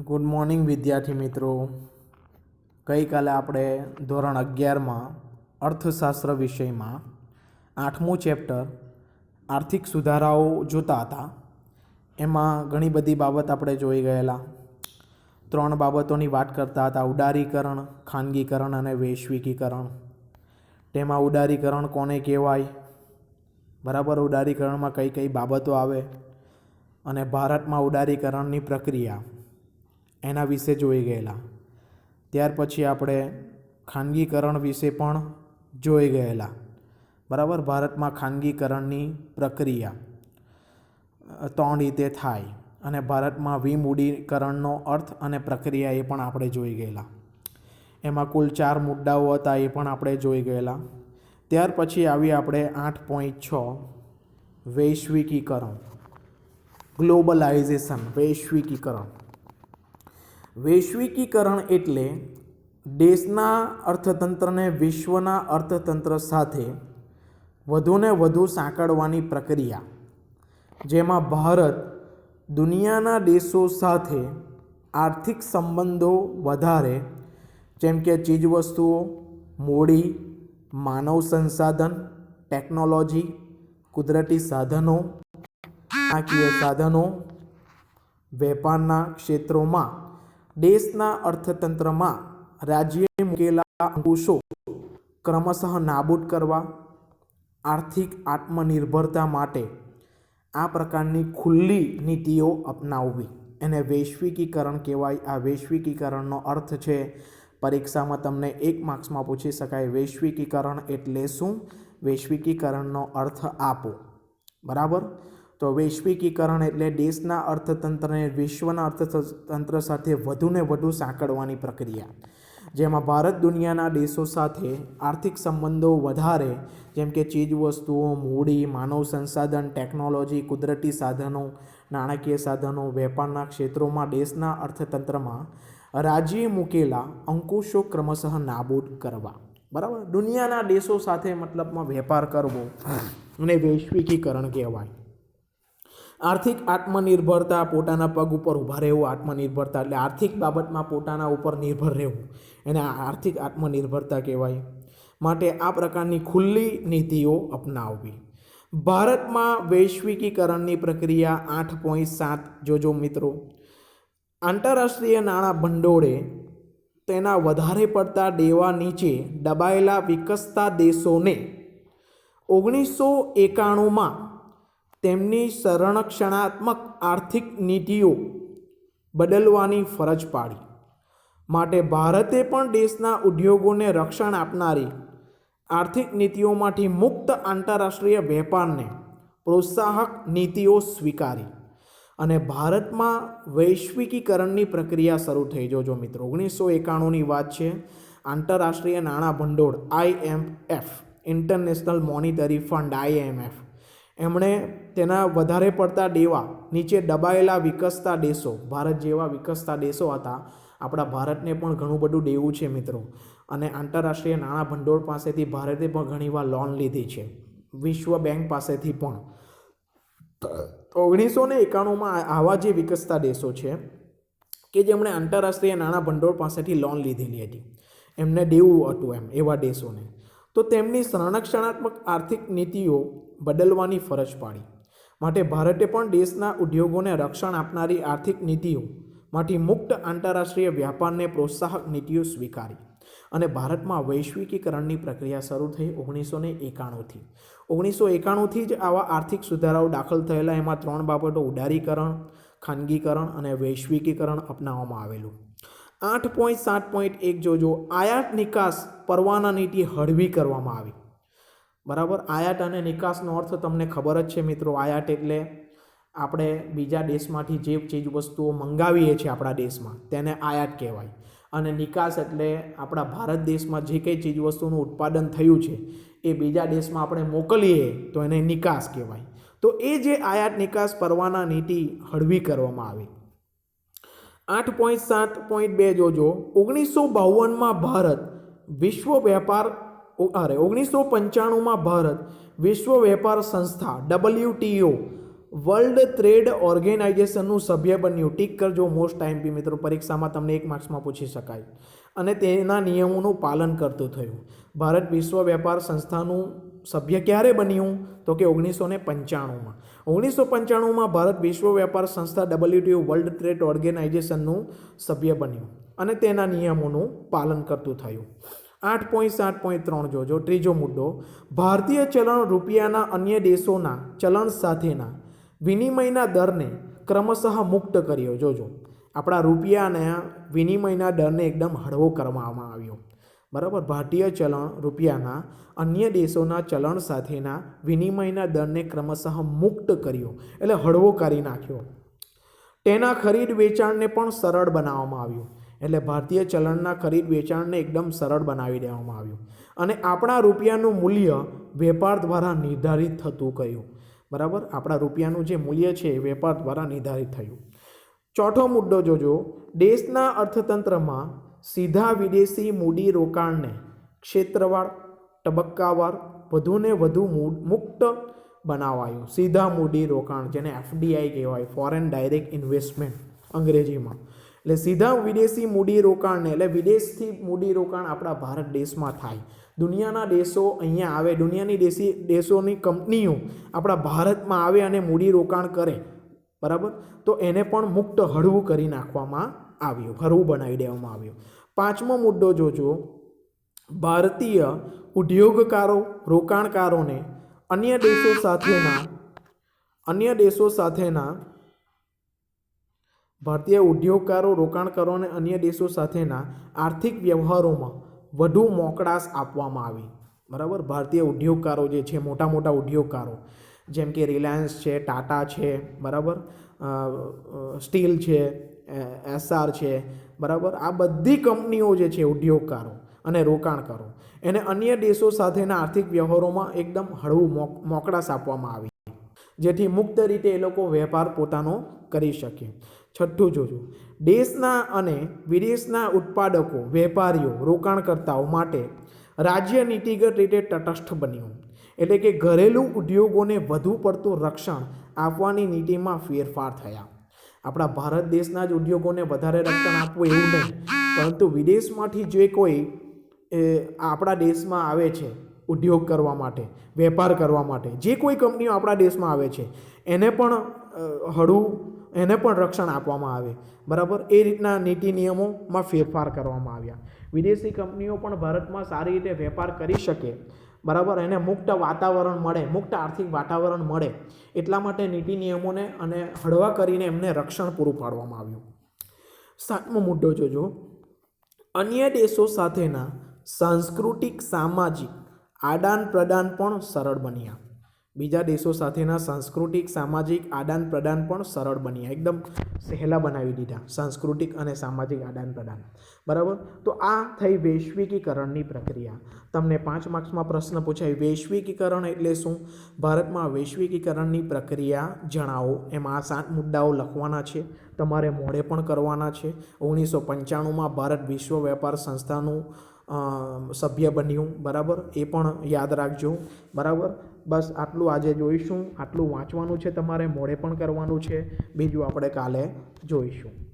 Good morning વિદ્યાર્થી મિત્રો. ગઈકાલે આપણે ધોરણ અગિયારમાં અર્થશાસ્ત્ર વિષયમાં આઠમું ચેપ્ટર, આર્થિક સુધારાઓ જોતા હતા. એમાં ઘણી બધી બાબત આપણે જોઈ ગયેલા. ત્રણ બાબતોની વાત કરતા હતા. ઉદારીકરણ, ખાનગીકરણ અને વૈશ્વિકીકરણ. તેમાં ઉદારીકરણ કોને કહેવાય? બરાબર, ઉદારીકરણમાં કઈ કઈ બાબતો આવે? અને ભારતમાં ઉદારીકરણની પ્રક્રિયા. એના વિશે જોઈ ગયેલા. ત્યાર પછી આપણે ખાનગીકરણ વિશે પણ જોઈ ગયેલા. બરાબર? ભારતમાં ખાનગીકરણની પ્રક્રિયા ત્રણ રીતે થાય અને ભારતમાં વિમૂડીકરણનો અર્થ અને પ્રક્રિયા એ પણ આપણે જોઈ ગયેલા. એમાં કુલ ચાર મુદ્દાઓ હતા એ પણ આપણે જોઈ ગયેલા. ત્યાર પછી આવી આપણે આઠ પોઈન્ટ છ, વૈશ્વિકીકરણ, ગ્લોબલાઇઝેશન, વૈશ્વિકીકરણ. વૈશ્વિકીકરણ એટલે દેશના અર્થતંત્રને વિશ્વના અર્થતંત્ર સાથે વધુને વધુ સાંકળવાની પ્રક્રિયા, જેમાં ભારત દુનિયાના દેશો સાથે આર્થિક સંબંધો વધારે, જેમ કે ચીજવસ્તુઓ, મૂડી, માનવ સંસાધન, ટેકનોલોજી, કુદરતી સાધનો, નાણાકીય સાધનો, વેપારના ક્ષેત્રોમાં દેશના અર્થતંત્રમાં રાજ્યએ મૂકેલા અંકુશો ક્રમશઃ નાબૂદ કરવા, આર્થિક આત્મનિર્ભરતા માટે આ પ્રકારની ખુલ્લી નીતિઓ અપનાવવી. એને વૈશ્વિકીકરણ કહેવાય. આ વૈશ્વિકીકરણનો અર્થ છે, પરીક્ષામાં તમને એક માર્ક્સમાં પૂછી શકાય. વૈશ્વિકીકરણ એટલે શું? વૈશ્વિકીકરણનો અર્થ આપો. બરાબર? તો વૈશ્વિકીકરણ એટલે દેશના અર્થતંત્રને વિશ્વના અર્થતંત્ર સાથે વધુને વધુ સાંકળવાની પ્રક્રિયા. જેમાં ભારત દુનિયાના દેશો સાથે આર્થિક સંબંધો વધારે, જેમ કે ચીજવસ્તુઓ, મૂડી, માનવ સંસાધન, ટેકનોલોજી, કુદરતી સાધનો, નાણાકીય સાધનો, વેપારના ક્ષેત્રોમાં દેશના અર્થતંત્રમાં રાજ્યે મૂકેલા અંકુશો ક્રમશઃ નાબૂદ કરવા. બરાબર? દુનિયાના દેશો સાથે મતલબમાં વેપાર કરવો અને વૈશ્વિકીકરણ કહેવાય. આર્થિક આત્મનિર્ભરતા પોતાના પગ ઉપર ઊભા રહેવું, આત્મનિર્ભરતા એટલે આર્થિક બાબતમાં પોતાના ઉપર નિર્ભર રહેવું. એને આર્થિક આત્મનિર્ભરતા કહેવાય. માટે આ પ્રકારની ખુલ્લી નીતિઓ અપનાવવી. ભારતમાં વૈશ્વિકીકરણની પ્રક્રિયા આઠ પોઈન્ટ સાત જોજો મિત્રો. આંતરરાષ્ટ્રીય નાણાં ભંડોળે તેના વધારે પડતા દેવા નીચે દબાયેલા વિકસતા દેશોને ઓગણીસો એકાણુંમાં તેમની સંરક્ષણાત્મક આર્થિક નીતિઓ બદલવાની ફરજ પાડી. માટે ભારતે પણ દેશના ઉદ્યોગોને રક્ષણ આપનારી આર્થિક નીતિઓમાંથી મુક્ત આંતરરાષ્ટ્રીય વેપારને પ્રોત્સાહક નીતિઓ સ્વીકારી. અને ભારતમાં વૈશ્વિકીકરણની પ્રક્રિયા શરૂ થઈ. જોજો મિત્રો, ઓગણીસો એકાણુંની વાત છે. આંતરરાષ્ટ્રીય નાણાં ભંડોળ IMF international monetary fund IMF એમણે તેના વધારે પડતા દેવા નીચે દબાયેલા વિકસતા દેશો, ભારત જેવા વિકસતા દેશો હતા. આપણા ભારતને પણ ઘણું બધું દેવું છે મિત્રો. અને આંતરરાષ્ટ્રીય નાણાં ભંડોળ પાસેથી ભારતે પણ ઘણીવાર લોન લીધી છે. વિશ્વ બેંક પાસેથી પણ. ઓગણીસો ને એકાણુંમાં આવા જે વિકસતા દેશો છે કે જેમણે આંતરરાષ્ટ્રીય નાણાં ભંડોળ પાસેથી લોન લીધેલી હતી. એમને દેવું હતું એમ એવા દેશોને. તો તેમની સંરક્ષણાત્મક આર્થિક નીતિઓ બદલવાની ફરજ પાડી. માટે ભારતે પણ દેશના ઉદ્યોગોને રક્ષણ આપનારી આર્થિક નીતિઓમાંથી મુક્ત આંતરરાષ્ટ્રીય વ્યાપારને પ્રોત્સાહક નીતિઓ સ્વીકારી. અને ભારતમાં વૈશ્વિકીકરણની પ્રક્રિયા શરૂ થઈ ઓગણીસો ને એકાણુંથી ઓગણીસો એકાણુંથી જ આવા આર્થિક સુધારાઓ દાખલ થયેલા એમાં ત્રણ બાબતો ઉદારીકરણ, ખાનગીકરણ અને વૈશ્વિકીકરણ અપનાવવામાં આવેલું. આઠ પોઈન્ટ સાત પોઈન્ટ એક જોજો આયાત નિકાસ પરવાના નીતિ હળવી કરવામાં આવી. બરાબર? આયાત અને નિકાસનો અર્થ તમને ખબર જ છે મિત્રો. આયાત એટલે આપણે બીજા દેશમાંથી જે ચીજ વસ્તુઓ મંગાવીએ છીએ આપણા દેશમાં, તેને આયાત કહેવાય. અને નિકાસ એટલે આપણા ભારત દેશમાં જે કંઈ ચીજવસ્તુનું ઉત્પાદન થયું છે, એ બીજા દેશમાં આપણે મોકલીએ તો એને નિકાસ કહેવાય. તો એ જે આયાત, નિકાસ, પરવાના નીતિ હળવી કરવામાં આવી. આઠ પોઈન્ટ સાત પોઈન્ટ બે જોજો. ઓગણીસો બાવનમાં ભારત વિશ્વ વેપાર અરે, ઓગણીસો પંચાણુંમાં ભારત વિશ્વ વેપાર સંસ્થા ડબલ્યુટીઓ વર્લ્ડ ટ્રેડ ઓર્ગેનાઇઝેશનનું સભ્ય બન્યું. ટીક કરજો, મોસ્ટ ટાઈમ બી મિત્રો, પરીક્ષામાં તમને એક માર્ક્સમાં પૂછી શકાય. અને તેના નિયમોનું પાલન કરતું થયું. ભારત વિશ્વ વેપાર સંસ્થાનું સભ્ય ક્યારે બન્યું? તો કે ઓગણીસો ને પંચાણુંમાં. ઓગણીસો પંચાણુંમાં ભારત વિશ્વ વેપાર સંસ્થા ડબલ્યુટીઓ વર્લ્ડ ટ્રેડ ઓર્ગેનાઇઝેશનનું સભ્ય બન્યું. અને તેના નિયમોનું પાલન કરતું થયું. આઠ પોઈન્ટ સાત પોઈન્ટ ત્રણ જોજો ત્રીજો મુદ્દો, ભારતીય ચલણ રૂપિયાના અન્ય દેશોના ચલણ સાથેના વિનિમયના દરને ક્રમશઃ મુક્ત કર્યો. જોજો, આપણા રૂપિયાના વિનિમયના દરને એકદમ હળવો કરવામાં આવ્યો. બરાબર? ભારતીય ચલણ રૂપિયાના અન્ય દેશોના ચલણ સાથેના વિનિમયના દરને ક્રમશઃ મુક્ત કર્યો, એટલે હળવો કરી નાખ્યો. તેના ખરીદ વેચાણને પણ સરળ બનાવવામાં આવ્યું. એટલે ભારતીય ચલણના ખરીદ વેચાણને એકદમ સરળ બનાવી દેવામાં આવ્યું. અને આપણા રૂપિયાનું મૂલ્ય વેપાર દ્વારા નિર્ધારિત થતું કહ્યું બરાબર? આપણા રૂપિયાનું જે મૂલ્ય છે એ વેપાર દ્વારા નિર્ધારિત થયું. ચોથો મુદ્દો જોજો. દેશના અર્થતંત્રમાં સીધા વિદેશી મૂડી રોકાણને ક્ષેત્રવાર તબક્કાવાર વધુને વધુ મુક્ત બનાવાયું. સીધા મૂડી રોકાણ, જેને એફડીઆઈ કહેવાય ફોરેન ડાયરેક્ટ ઇન્વેસ્ટમેન્ટ અંગ્રેજીમાં. એટલે સીધા વિદેશી મૂડી રોકાણને એટલે વિદેશથી મૂડી રોકાણ આપણા ભારત દેશમાં થાય. દુનિયાના દેશો અહીંયા આવે, દુનિયાની દેશી દેશોની કંપનીઓ આપણા ભારતમાં આવે અને મૂડી રોકાણ કરે. બરાબર? તો એને પણ મુક્ત હળવું કરી નાખવામાં આવ્યું, હળવું બનાવી દેવામાં આવ્યું. પાંચમો મુદ્દો જોજો. ભારતીય ઉદ્યોગકારો, રોકાણકારોને અન્ય દેશો સાથેના, અન્ય દેશો સાથેના ભારતીય ઉદ્યોગકારો રોકાણકારો અને અન્ય દેશો સાથેના આર્થિક વ્યવહારોમાં વધુ મોકળાશ આપવામાં આવી. બરાબર? ભારતીય ઉદ્યોગકારો જે છે મોટા મોટા ઉદ્યોગકારો, જેમ કે રિલાયન્સ છે, ટાટા છે, બરાબર? સ્ટીલ છે એસઆર છે, બરાબર? આ બધી કંપનીઓ જે છે, ઉદ્યોગકારો અને રોકાણકારો એને અન્ય દેશો સાથેના આર્થિક વ્યવહારોમાં એકદમ હળવું મોક, મોકળાશ આપવામાં આવી. જેથી મુક્ત રીતે એ લોકો વેપાર પોતાનો કરી શકે. છઠ્ઠું જોજો. દેશના અને વિદેશના ઉત્પાદકો, વેપારીઓ, રોકાણકર્તાઓ માટે રાજ્ય નીતિગત રીતે તટસ્થ બન્યું. એટલે કે ઘરેલું ઉદ્યોગોને વધુ પડતું રક્ષણ આપવાની નીતિમાં ફેરફાર થયા. આપણા ભારત દેશના જ ઉદ્યોગોને વધારે રક્ષણ આપવું એવું નહીં, પરંતુ વિદેશમાંથી જે કોઈ આપણા દેશમાં આવે છે ઉદ્યોગ કરવા માટે, વેપાર કરવા માટે, જે કોઈ કંપનીઓ આપણા દેશમાં આવે છે, એને પણ હળવું એને પણ રક્ષણ આપવામાં આવે. બરાબર? એ રીતના નીતિ નિયમોમાં ફેરફાર કરવામાં આવ્યા. વિદેશી કંપનીઓ પણ ભારતમાં સારી રીતે વેપાર કરી શકે. બરાબર? એને મુક્ત વાતાવરણ મળે, મુક્ત આર્થિક વાતાવરણ મળે. એટલા માટે નીતિ નિયમોને અને હળવા કરીને એમને રક્ષણ પૂરું પાડવામાં આવ્યું. સાતમો મુદ્દો જોજો. અન્ય દેશો સાથેના સાંસ્કૃતિક, સામાજિક આદાન પ્રદાન પણ સરળ બન્યા. બીજા દેશો સાથેના સાંસ્કૃતિક, સામાજિક આદાન પ્રદાન પણ સરળ બન્યા. એકદમ સહેલા બનાવી દીધા. સાંસ્કૃતિક અને સામાજિક આદાન પ્રદાન. બરાબર? તો આ થઈ વૈશ્વિકીકરણની પ્રક્રિયા. તમને પાંચ માર્ક્સમાં પ્રશ્ન પૂછાય, વૈશ્વિકીકરણ એટલે શું? ભારતમાં વૈશ્વિકીકરણની પ્રક્રિયા જણાવો. એમાં આ સાત મુદ્દાઓ લખવાના છે. તમારે મોડે પણ કરવાના છે. ઓગણીસો પંચાણુંમાં ભારત વિશ્વ વેપાર સંસ્થાનું સભ્ય બન્યું. બરાબર? એ પણ યાદ રાખજો. બરાબર? બસ આટલું આજે જોઈશું, આટલું વાંચવાનું છે તમારે, મોડે પણ કરવાનું છે. બીજું આપણે કાલે જોઈશું.